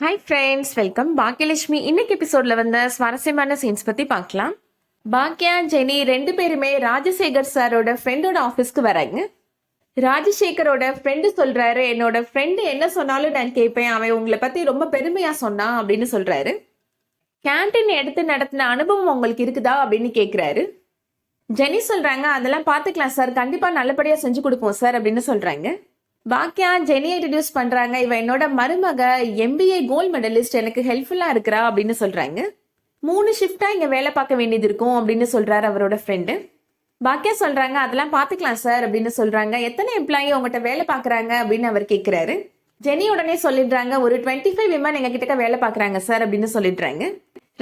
Hi friends welcome Baakiyalakshmi இன்னைக்கு எபிசோட்ல வந்த சுவாரஸ்யமான சீன்ஸ் பத்தி பார்க்கலாம். பாக்கியா ஜெனி ரெண்டு பேருமே ராஜசேகர் சாரோட ஃப்ரெண்டோட ஆஃபீஸ்க்கு வராங்க. ராஜசேகரோட ஃப்ரெண்டு சொல்றாரு என்னோட ஃப்ரெண்டு என்ன சொன்னாலும் நான் கேட்பேன். அவன் உங்களை பத்தி ரொம்ப பெருமையா சொன்னான் அப்படின்னு சொல்றாரு. கேண்டீன் எடுத்து நடத்தின அனுபவம் உங்களுக்கு இருக்குதா அப்படின்னு கேட்குறாரு ஜெனி சொல்றாங்க அதெல்லாம் பார்த்துக்கலாம் சார். கண்டிப்பா நல்லபடியா செஞ்சு கொடுப்போம் சார் அப்படின்னு சொல்றாங்க. வாக்கியா ஜெனி இன்ட்ரடியூஸ் பண்றாங்க. இவ என்னோட மருமக எம்பிஏ கோல்ட் மெடலிஸ்ட் எனக்கு ஹெல்ப்ஃபுல்லா இருக்கிறா அப்படின்னு சொல்றாங்க. மூணு ஷிஃப்டா இங்க வேலை பார்க்க வேண்டியது இருக்கும் அப்படின்னு சொல்றாரு அவரோட ஃப்ரெண்டு பாக்கியா சொல்றாங்க அதெல்லாம் பாத்துக்கலாம் சார் அப்படின்னு சொல்றாங்க. எத்தனை எம்ப்ளாயி உங்ககிட்ட வேலை பாக்குறாங்க அப்படின்னு அவர் கேட்கிறாரு ஜெனி உடனே சொல்லிடுறாங்க ஒரு டுவெண்ட்டி ஃபைவ் விமன் எங்க கிட்ட வேலை பாக்குறாங்க சார் அப்படின்னு சொல்லிடுறாங்க.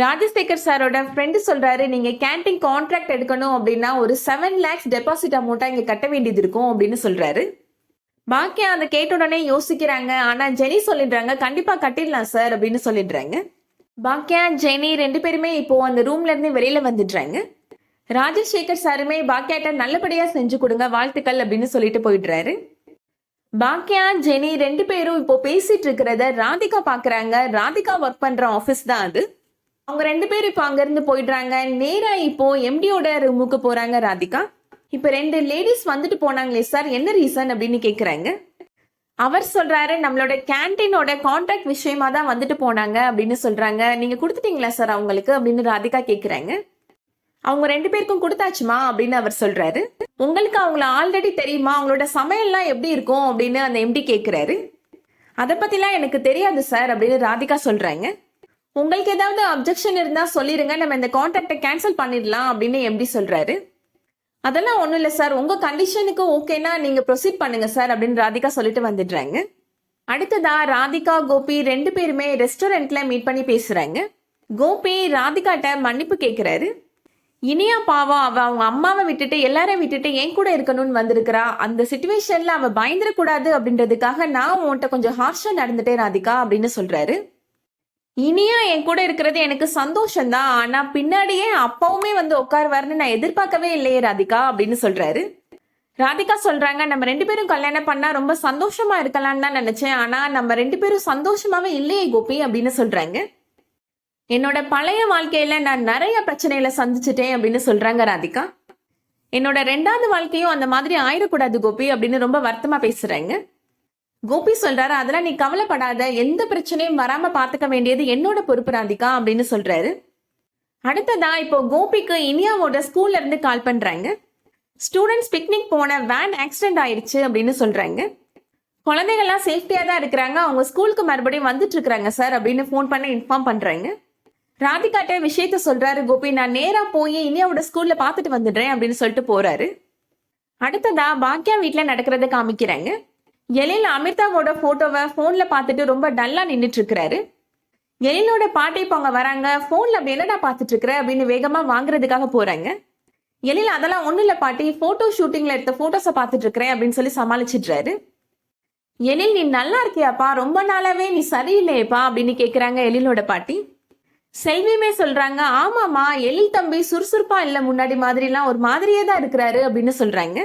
ராஜசேகர் சாரோட ஃப்ரெண்டு சொல்றாரு நீங்க கேன்டீன் கான்ட்ராக்ட் எடுக்கணும் அப்படின்னா ஒரு செவன் லேக்ஸ் டெபாசிட் அமௌண்ட்டா இங்க கட்ட வேண்டியது இருக்கும் அப்படின்னு சொல்றாரு. பாக்கியா அதை கேட்ட உடனே யோசிக்கிறாங்க. ஆனா ஜெனி சொல்லிடுறாங்க கண்டிப்பா கட்டிடலாம் சார் அப்படின்னு சொல்லிடுறாங்க. பாக்கியா ஜெனி ரெண்டு பேருமே இப்போ அந்த ரூம்ல இருந்து வெளியில வந்துடுறாங்க. ராஜசேகர் சாருமே பாக்கியாட்ட நல்லபடியா செஞ்சு கொடுங்க வாழ்த்துக்கள் அப்படின்னு சொல்லிட்டு போயிடுறாரு. பாக்கியா ஜெனி ரெண்டு பேரும் இப்போ பேசிட்டு இருக்கிறத ராதிகா பாக்குறாங்க. ராதிகா ஒர்க் பண்ற ஆபீஸ் தான் அது. அவங்க ரெண்டு பேரும் இப்போ அங்கிருந்து போயிடுறாங்க. நேரா இப்போ எம்டியோட ரூமுக்கு போறாங்க ராதிகா. இப்போ ரெண்டு லேடிஸ் வந்துட்டு போனாங்களே சார் என்ன ரீசன் அப்படின்னு கேட்குறாங்க அவர் சொல்றாரு நம்மளோட கேன்டீனோட கான்ட்ராக்ட் விஷயமா தான் வந்துட்டு போனாங்க அப்படின்னு சொல்றாங்க. நீங்க கொடுத்துட்டீங்களா சார் அவங்களுக்கு அப்படின்னு ராதிகா கேட்குறாங்க அவங்க ரெண்டு பேருக்கும் கொடுத்தாச்சுமா அப்படின்னு அவர் சொல்றாரு. உங்களுக்கு அவங்கள ஆல்ரெடி தெரியுமா? அவங்களோட சமையல்லாம் எப்படி இருக்கும் அப்படின்னு அந்த எம்டி கேட்குறாரு அதை பத்திலாம் எனக்கு தெரியாது சார் அப்படின்னு ராதிகா சொல்றாங்க. உங்களுக்கு ஏதாவது அப்ஜெக்ஷன் இருந்தா சொல்லிருங்க. நம்ம இந்த கான்ட்ராக்டை கேன்சல் பண்ணிடலாம் அப்படின்னு எம்டி சொல்றாரு. அதெல்லாம் ஒன்றும் இல்லை சார். உங்கள் கண்டிஷனுக்கு ஓகேனா நீங்கள் ப்ரொசீட் பண்ணுங்கள் சார் அப்படின்னு ராதிகா சொல்லிட்டு வந்துடுறாங்க. அடுத்ததா ராதிகா கோபி ரெண்டு பேருமே ரெஸ்டாரண்ட்ல மீட் பண்ணி பேசுறாங்க. கோபி ராதிகாட்ட மன்னிப்பு கேட்குறாரு இனியா பாவம் அவ அவங்க அம்மாவை விட்டுட்டு எல்லாரையும் விட்டுட்டு என் கூட இருக்கணும்னு வந்திருக்கிறா. அந்த சுச்சுவேஷன்ல அவ பயந்துடக்கூடாது அப்படின்றதுக்காக நான் உன்கிட்ட கொஞ்சம் ஹார்ஷா நடந்துட்டேன் ராதிகா அப்படின்னு சொல்றாரு. இனியா என் கூட இருக்கிறது எனக்கு சந்தோஷம் தான் ஆனா பின்னாடியே அப்பாவுமே வந்து உட்காருவாருன்னு நான் எதிர்பார்க்கவே இல்லையே ராதிகா அப்படின்னு சொல்றாரு. ராதிகா சொல்றாங்க நம்ம ரெண்டு பேரும் கல்யாணம் பண்ணா ரொம்ப சந்தோஷமா இருக்கலாம்னு தான் நினைச்சேன். ஆனா நம்ம ரெண்டு பேரும் சந்தோஷமாவே இல்லையே கோபி அப்படின்னு சொல்றாங்க. என்னோட பழைய வாழ்க்கையில நான் நிறைய பிரச்சனைகளை சந்திச்சிட்டேன் அப்படின்னு சொல்றாங்க ராதிகா. என்னோட ரெண்டாவது வாழ்க்கையும் அந்த மாதிரி ஆயிடக்கூடாது கோபி அப்படின்னு ரொம்ப வருத்தமா பேசுறாங்க. கோபி சொல்றாரு அதெல்லாம் நீ கவலைப்படாத. எந்த பிரச்சனையும் வராம பாத்துக்க வேண்டியது என்னோட பொறுப்பு ராதிகா அப்படின்னு சொல்றாரு. அடுத்ததா இப்போ கோபிக்கு இனியாவோட ஸ்கூல்ல இருந்து கால் பண்றாங்க. ஸ்டூடெண்ட்ஸ் பிக்னிக் போன வேன் ஆக்சிடென்ட் ஆயிடுச்சு அப்படின்னு சொல்றாங்க. குழந்தைகள்லாம் சேஃப்டியா தான் இருக்கிறாங்க. அவங்க ஸ்கூலுக்கு மறுபடியும் வந்துட்டு இருக்கிறாங்க சார் அப்படின்னு ஃபோன் பண்ணி இன்ஃபார்ம் பண்றாங்க. ராதிகாட்ட விஷயத்த சொல்றாரு கோபி நான் நேரா போய் இனியாவோட ஸ்கூல்ல பாத்துட்டு வந்துடுறேன் அப்படின்னு சொல்லிட்டு போறாரு. அடுத்ததா பாக்கியா வீட்டுல நடக்கிறத காமிக்கிறாங்க. எழில் அமிர்தாவோட போட்டோவை ஃபோன்ல பார்த்துட்டு ரொம்ப டல்லா நின்றுட்டு இருக்கிறாரு எழிலோட பாட்டி இப்போ அவங்க வராங்க. ஃபோன்ல அப்படி என்னடா பார்த்துட்டு இருக்கிற அப்படின்னு வேகமா வாங்குறதுக்காக போறாங்க. எழில் அதெல்லாம் ஒன்றும் இல்லை பாட்டி. ஃபோட்டோ ஷூட்டிங்ல எடுத்த ஃபோட்டோஸை பார்த்துட்டு இருக்கிறேன் அப்படின்னு சொல்லி சமாளிச்சிடுறாரு. எழில் நீ நல்லா இருக்கியாப்பா? ரொம்ப நாளாவே நீ சரியில்லையேப்பா? அப்படின்னு கேட்குறாங்க எழிலோட பாட்டி. செல்வியுமே சொல்றாங்க. ஆமாமா எழில் தம்பி சுறுசுறுப்பா இல்லை முன்னாடி மாதிரிலாம் ஒரு மாதிரியே தான் இருக்கிறாரு அப்படின்னு சொல்றாங்க.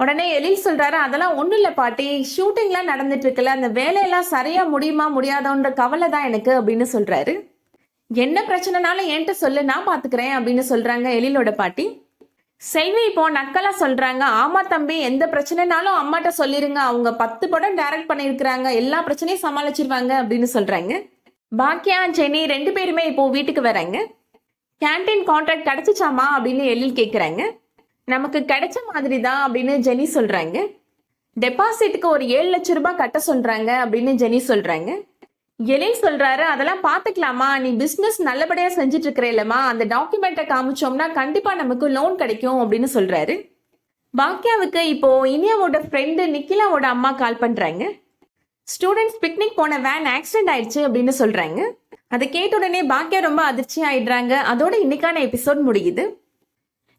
உடனே எழில் சொல்றாரு அதெல்லாம் ஒன்றும் இல்லை பாட்டி. ஷூட்டிங்லாம் நடந்துட்டு இருக்குல்ல அந்த வேலையெல்லாம் சரியா முடியுமா முடியாதோன்ற கவலை தான் எனக்கு அப்படின்னு சொல்றாரு. என்ன பிரச்சனைனாலும் என்கிட்ட சொல்லு நான் பாத்துக்கிறேன் அப்படின்னு சொல்றாங்க எழிலோட பாட்டி. செல்வி இப்போ நக்கலா சொல்றாங்க. ஆமா தம்பி எந்த பிரச்சனைனாலும் அம்மாட்ட சொல்லிருங்க. அவங்க பத்து படம் டைரக்ட் பண்ணிருக்கிறாங்க. எல்லா பிரச்சனையும் சமாளிச்சிருவாங்க அப்படின்னு சொல்றாங்க. பாக்கியா ஜெனி ரெண்டு பேருமே இப்போ வீட்டுக்கு வராங்க. கேன்டீன் கான்ட்ராக்ட் கிடைச்சிச்சாமா? அப்படின்னு எழில் கேட்குறாங்க நமக்கு கிடைச்ச மாதிரி தான் அப்படின்னு ஜெனி சொல்றாங்க. டெபாசிட்டுக்கு ஒரு ஏழு லட்சம் ரூபாய் கட்ட சொல்றாங்க அப்படின்னு ஜெனி சொல்றாங்க. எலே சொல்றாரு அதெல்லாம் பாத்துக்கலாமா? நீ பிசினஸ் நல்லபடியா செஞ்சுட்டு இருக்கிறேலமா அந்த டாக்குமெண்ட்டை காமிச்சோம்னா கண்டிப்பா நமக்கு லோன் கிடைக்கும் அப்படின்னு சொல்றாரு. பாக்கியாவுக்கு இப்போ இனியாவோட ஃப்ரெண்டு நிக்கிலாவோட அம்மா கால் பண்றாங்க. ஸ்டூடெண்ட்ஸ் பிக்னிக் போன வேன் ஆக்சிடென்ட் ஆயிடுச்சு அப்படின்னு சொல்றாங்க. அதை கேட்ட உடனே பாக்கியா ரொம்ப அதிர்ச்சி ஆயிடுறாங்க அதோட இன்னைக்கான எபிசோட் முடியுது.